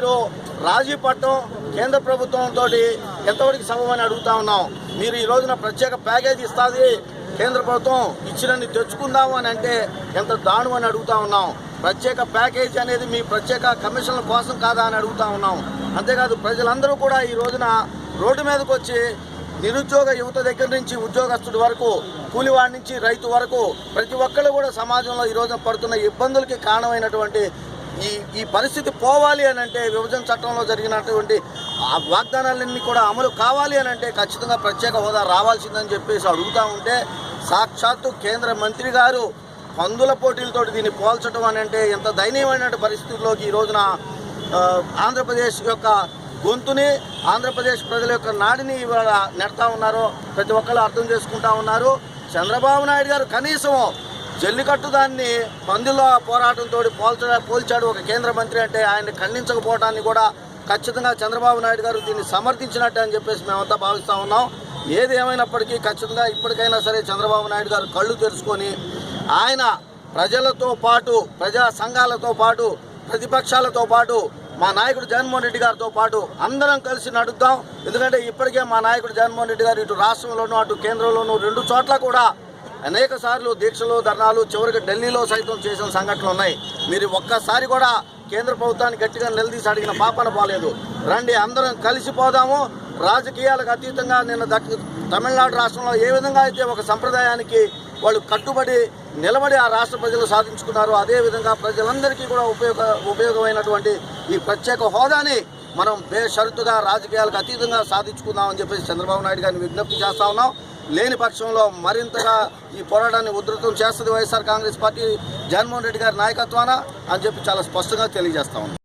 మీరు రాజీ పట్టడం కేంద్ర ప్రభుత్వంతో ఎంతవరకు సమమని అడుగుతా ఉన్నాం. మీరు ఈ రోజున ప్రత్యేక ప్యాకేజ్ ఇస్తుంది కేంద్ర ప్రభుత్వం ఇచ్చినన్ని తెచ్చుకుందాము అని అంటే ఎంత దాను అని అడుగుతా ఉన్నాం. ప్రత్యేక ప్యాకేజ్ అనేది మీ ప్రత్యేక కమిషన్ల కోసం కాదా అని అడుగుతా ఉన్నాం. అంతేకాదు ప్రజలందరూ కూడా ఈ రోజున రోడ్డు మీదకి వచ్చి నిరుద్యోగ యువత దగ్గర నుంచి ఉద్యోగస్తుడి వరకు కూలివాడి నుంచి రైతు వరకు ప్రతి ఒక్కళ్ళు కూడా సమాజంలో ఈ రోజున పడుతున్న ఇబ్బందులకి కారణమైనటువంటి ఈ ఈ పరిస్థితి పోవాలి అని అంటే విభజన చట్టంలో జరిగినటువంటి ఆ వాగ్దానాలన్నీ కూడా అమలు కావాలి అని అంటే ఖచ్చితంగా ప్రత్యేక హోదా రావాల్సిందని చెప్పేసి అడుగుతా ఉంటే సాక్షాత్తు కేంద్ర మంత్రి గారు పందుల పోటీలతో దీన్ని పోల్చడం అని అంటే ఎంత దయనీయమైన పరిస్థితుల్లోకి ఈ రోజున ఆంధ్రప్రదేశ్ యొక్క గొంతుని ఆంధ్రప్రదేశ్ ప్రజల యొక్క నాడిని ఇవాళ నెడతా ఉన్నారు. ప్రతి ఒక్కరు అర్థం చేసుకుంటా ఉన్నారు. చంద్రబాబు నాయుడు గారు కనీసం జల్లికట్టు దాన్ని పందుల పోరాటంతో పోల్చ పోల్చాడు ఒక కేంద్ర మంత్రి అంటే ఆయన ఖండించకపోవడాన్ని కూడా ఖచ్చితంగా చంద్రబాబు నాయుడు గారు దీన్ని సమర్థించినట్టు అని చెప్పేసి మేమంతా భావిస్తూ ఉన్నాం. ఏది ఏమైనప్పటికీ ఖచ్చితంగా ఇప్పటికైనా సరే చంద్రబాబు నాయుడు గారు కళ్ళు తెరుచుకొని ఆయన ప్రజలతో పాటు ప్రజా సంఘాలతో పాటు ప్రతిపక్షాలతో పాటు మా నాయకుడు జగన్మోహన్ రెడ్డి గారితో పాటు అందరం కలిసి నడుద్దాం. ఎందుకంటే ఇప్పటికే మా నాయకుడు జగన్మోహన్ రెడ్డి గారు ఇటు రాష్ట్రంలోనూ అటు కేంద్రంలోనూ రెండు చోట్ల కూడా అనేక సార్లు దీక్షలు ధర్నాలు చివరికి ఢిల్లీలో సైతం చేసిన సంఘటనలు ఉన్నాయి. మీరు ఒక్కసారి కూడా కేంద్ర ప్రభుత్వాన్ని గట్టిగా నిలదీసి అడిగిన పాపన పోలేదు. రండి అందరం కలిసిపోదాము రాజకీయాలకు అతీతంగా నిన్న తమిళనాడు రాష్ట్రంలో ఏ విధంగా అయితే ఒక సంప్రదాయానికి వాళ్ళు కట్టుబడి నిలబడి ఆ రాష్ట్ర ప్రజలు సాధించుకున్నారు అదేవిధంగా ప్రజలందరికీ కూడా ఉపయోగ ఉపయోగమైనటువంటి ఈ ప్రత్యేక హోదాని మనం బేషరతుగా రాజకీయాలకు అతీతంగా సాధించుకుందామని చెప్పేసి చంద్రబాబు నాయుడు గారిని విజ్ఞప్తి చేస్తా ఉన్నాం. లేని పక్షంలో మరింతగా ఈ పోరాటాన్ని ఉధృతం చేస్తుంది వైఎస్ఆర్ కాంగ్రెస్ పార్టీ జగన్మోహన్ రెడ్డి గారి నాయకత్వాన అని చెప్పి చాలా స్పష్టంగా తెలియజేస్తా ఉన్నాం.